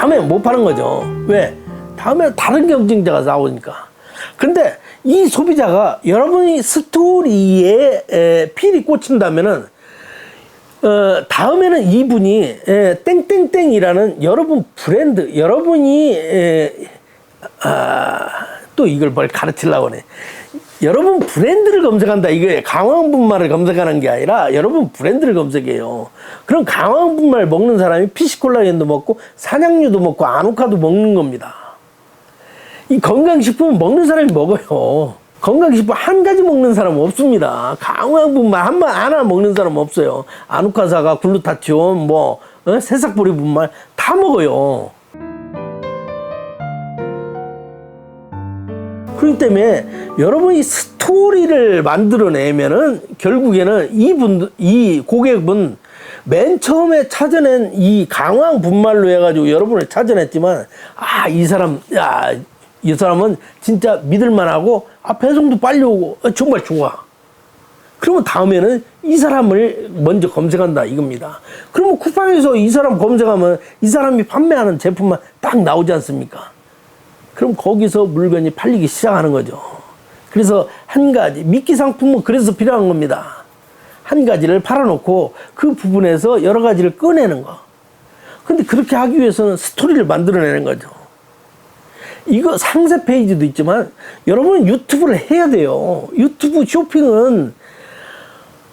다음에 못 파는 거죠. 왜? 다음에 다른 경쟁자가 나오니까. 근데 이 소비자가 여러분이 스토리에 에, 필이 꽂힌다면은 어, 다음에는 이분이 에, 땡땡땡이라는 여러분 브랜드, 여러분이 에, 아, 또 이걸 뭘 가르치려고 하네. 여러분 브랜드를 검색한다. 이게 강황 분말을 검색하는 게 아니라 여러분 브랜드를 검색해요. 그럼 강황 분말 먹는 사람이 피시콜라겐도 먹고 산양유도 먹고 아노카도 먹는 겁니다. 이 건강식품 먹는 사람이 먹어요. 건강식품 한 가지 먹는 사람 없습니다. 강황 분말 한 번 하나 먹는 사람 없어요. 아누카사가 글루타치온 뭐 어? 새싹보리 분말 다 먹어요. 그렇기 때문에 여러분이 스토리를 만들어내면은 결국에는 이분, 이 고객은 맨 처음에 찾아낸 이 강황 분말로 해가지고 여러분을 찾아냈지만, 아, 이 사람, 야, 이 사람은 진짜 믿을만하고, 아, 배송도 빨리 오고, 어, 정말 좋아. 그러면 다음에는 이 사람을 먼저 검색한다 이겁니다. 그러면 쿠팡에서 이 사람 검색하면 이 사람이 판매하는 제품만 딱 나오지 않습니까? 그럼 거기서 물건이 팔리기 시작하는 거죠. 그래서 한 가지, 미끼 상품은 그래서 필요한 겁니다. 한 가지를 팔아놓고 그 부분에서 여러 가지를 꺼내는 거. 근데 그렇게 하기 위해서는 스토리를 만들어내는 거죠. 이거 상세 페이지도 있지만 여러분 유튜브를 해야 돼요. 유튜브 쇼핑은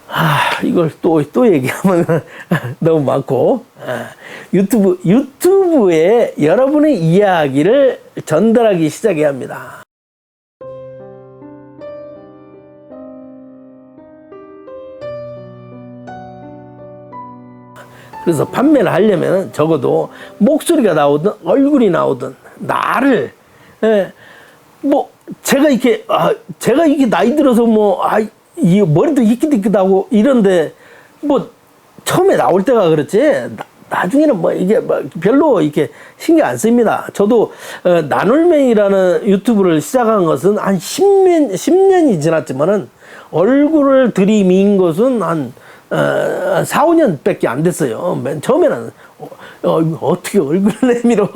아, 이걸 또, 또 얘기하면 너무 많고, 아, 유튜브, 유튜브에 여러분의 이야기를 전달하기 시작해야 합니다. 그래서 판매를 하려면 적어도 목소리가 나오든 얼굴이 나오든 나를 예, 뭐 제가 이렇게 아 제가 이렇게 나이 들어서 뭐아이 머리도 이끼디끼하고 이런데 뭐 처음에 나올 때가 그렇지 나, 나중에는 뭐 이게 뭐 별로 이렇게 신경 안 씁니다. 저도 어, 나눌맨이라는 유튜브를 시작한 것은 한 10년 10년이 지났지만은 얼굴을 들이민 것은 한 어, 4, 5년 밖에 안 됐어요. 맨 처음에는 어, 어, 떻게 얼굴을 내밀어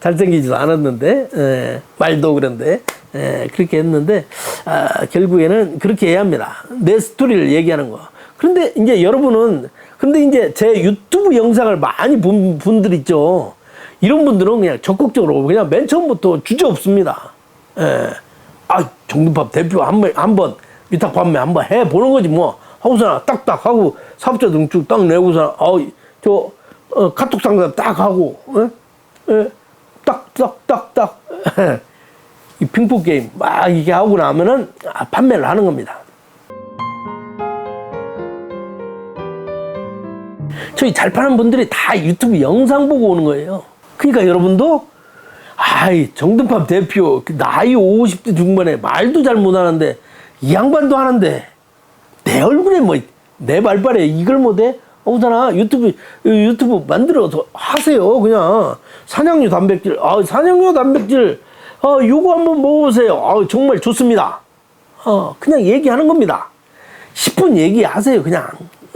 잘생기지도 않았는데 에, 말도 그런데 에, 그렇게 했는데 아, 결국에는 그렇게 해야 합니다. 내 스토리를 얘기하는 거. 그런데 이제 여러분은 근데 이제 제 유튜브 영상을 많이 본 분들 있죠. 이런 분들은 그냥 적극적으로 그냥 맨 처음부터 주저 없습니다. 예. 아, 정동팝 대표 한 번, 한 번, 위탁 판매 한번 해 보는 거지 뭐. 하고서나 딱딱 하고 사업자 등축 딱 내고서 어, 저, 어, 카톡 상담 딱 하고, 예? 예? 딱, 딱, 딱, 딱. 이 핑퐁 게임 막 이게 하고 나면은 아, 판매를 하는 겁니다. 저희 잘 파는 분들이 다 유튜브 영상 보고 오는 거예요. 그러니까 여러분도 아이 정든팝 대표 그 나이 50대 중반에 말도 잘 못하는데 이 양반도 하는데 내 얼굴에 뭐내 말발에 이걸 못해? 오잖아 유튜브 유튜브 만들어서 하세요 그냥 산양유 단백질 아 산양유 단백질 어 요거 한번 먹어보세요 아 정말 좋습니다 어 그냥 얘기하는 겁니다 10분 얘기하세요 그냥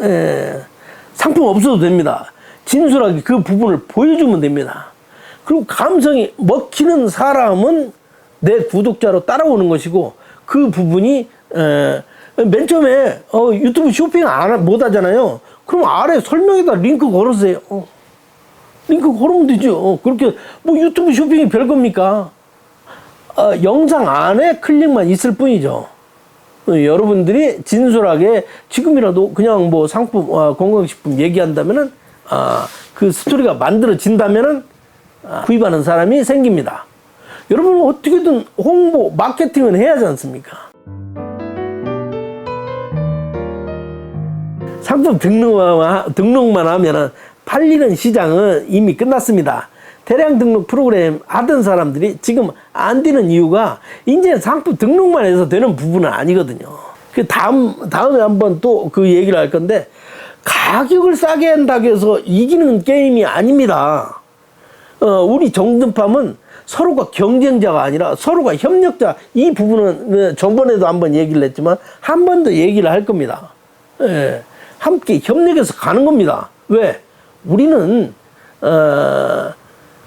예. 상품 없어도 됩니다 진솔하게 그 부분을 보여주면 됩니다 그리고 감성이 먹히는 사람은 내 구독자로 따라오는 것이고 그 부분이 에, 맨 처음에 어, 유튜브 쇼핑 안, 못 하잖아요. 그럼 아래 설명에다 링크 걸으세요. 어. 링크 걸으면 되죠. 어, 그렇게 뭐 유튜브 쇼핑이 별 겁니까? 어, 영상 안에 클릭만 있을 뿐이죠. 어, 여러분들이 진솔하게 지금이라도 그냥 뭐 상품, 어, 건강식품 얘기한다면은 아, 그 스토리가 만들어진다면은 아, 구입하는 사람이 생깁니다. 여러분 어떻게든 홍보, 마케팅은 해야 하지 않습니까? 상품 등록만, 등록만 하면은 팔리는 시장은 이미 끝났습니다. 대량 등록 프로그램 하던 사람들이 지금 안 되는 이유가 이제 상품 등록만 해서 되는 부분은 아니거든요. 그 다음, 다음에 한번 또 그 얘기를 할 건데 가격을 싸게 한다고 해서 이기는 게임이 아닙니다. 어, 우리 정든팜은 서로가 경쟁자가 아니라 서로가 협력자 이 부분은 저번에도 한번 얘기를 했지만 한 번 더 얘기를 할 겁니다. 예. 함께 협력해서 가는 겁니다. 왜? 우리는 어,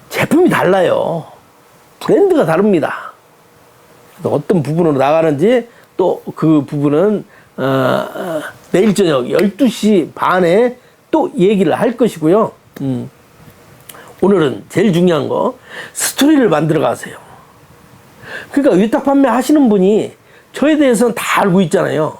제품이 달라요. 브랜드가 다릅니다. 어떤 부분으로 나가는지 또 그 부분은 어, 어, 내일 저녁 12시 반에 또 얘기를 할 것이고요. 음. 오늘은 제일 중요한 거 스토리를 만들어 가세요. 그러니까 위탁 판매 하시는 분이 저에 대해서는 다 알고 있잖아요.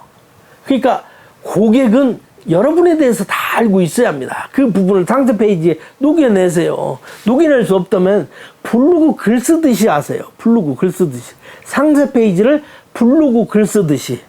그러니까 고객은 여러분에 대해서 다 알고 있어야 합니다. 그 부분을 상세 페이지에 녹여내세요. 녹여낼 수 없다면 블로그 글 쓰듯이 하세요. 블로그 글 쓰듯이. 상세 페이지를 블로그 글 쓰듯이.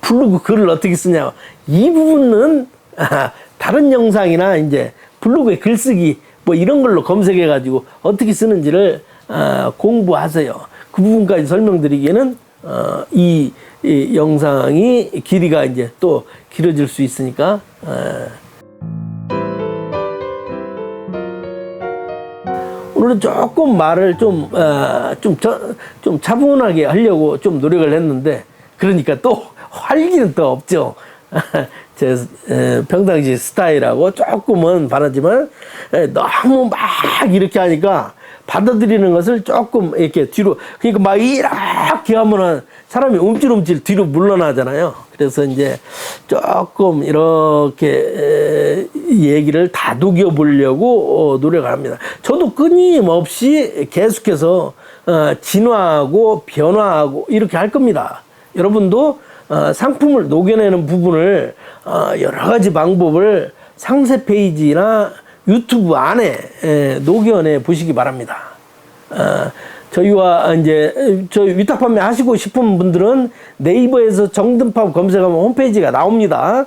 블로그 글을 어떻게 쓰냐. 이 부분은 아, 다른 영상이나 이제 블로그에 글쓰기 뭐 이런 걸로 검색해 가지고 어떻게 쓰는지를 아, 공부하세요. 그 부분까지 설명드리기에는 어, 이, 이 영상이 길이가 이제 또 길어질 수 있으니까 어. 오늘은 조금 말을 좀, 어, 좀, 저, 좀 차분하게 하려고 좀 노력을 했는데, 그러니까 또 활기는 또 없죠. 제 에, 평상시 스타일하고 조금은 다르지만 에, 너무 막 이렇게 하니까 받아들이는 것을 조금 이렇게 뒤로 그러니까 막 이렇게 하면은 사람이 움찔움찔 뒤로 물러나잖아요. 그래서 이제 조금 이렇게 에, 얘기를 다독여 보려고 어, 노력을 합니다. 저도 끊임없이 계속해서 어, 진화하고 변화하고 이렇게 할 겁니다. 여러분도 어, 상품을 녹여내는 부분을 어, 여러 가지 방법을 상세 페이지나 유튜브 안에 에, 녹여내 보시기 바랍니다. 어, 저희와 이제 저희 위탁 판매 하시고 싶은 분들은 네이버에서 정든팝 검색하면 홈페이지가 나옵니다.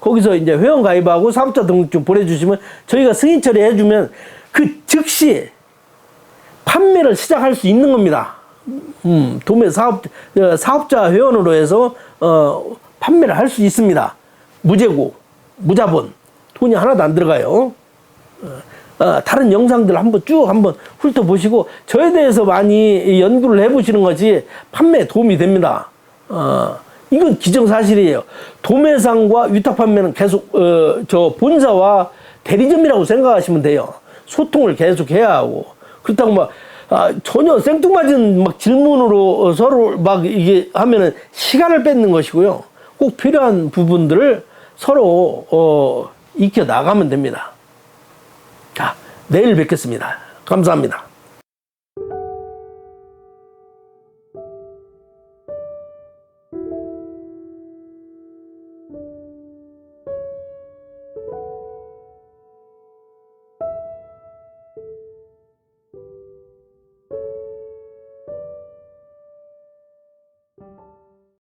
거기서 이제 회원 가입하고 사업자 등록증 보내주시면 저희가 승인 처리해주면 그 즉시 판매를 시작할 수 있는 겁니다. 음, 도매 사업, 어, 사업자 회원으로 해서, 어, 판매를 할 수 있습니다. 무재고, 무자본, 돈이 하나도 안 들어가요. 어, 어, 다른 영상들 한번 쭉 한번 훑어보시고, 저에 대해서 많이 연구를 해보시는 것이 판매에 도움이 됩니다. 어, 이건 기정사실이에요. 도매상과 위탁 판매는 계속, 어, 저 본사와 대리점이라고 생각하시면 돼요. 소통을 계속 해야 하고. 그렇다고 막, 아, 전혀 생뚱맞은 막 질문으로 서로 막 이게 하면은 시간을 뺏는 것이고요. 꼭 필요한 부분들을 서로, 어, 익혀 나가면 됩니다. 자, 내일 뵙겠습니다. 감사합니다.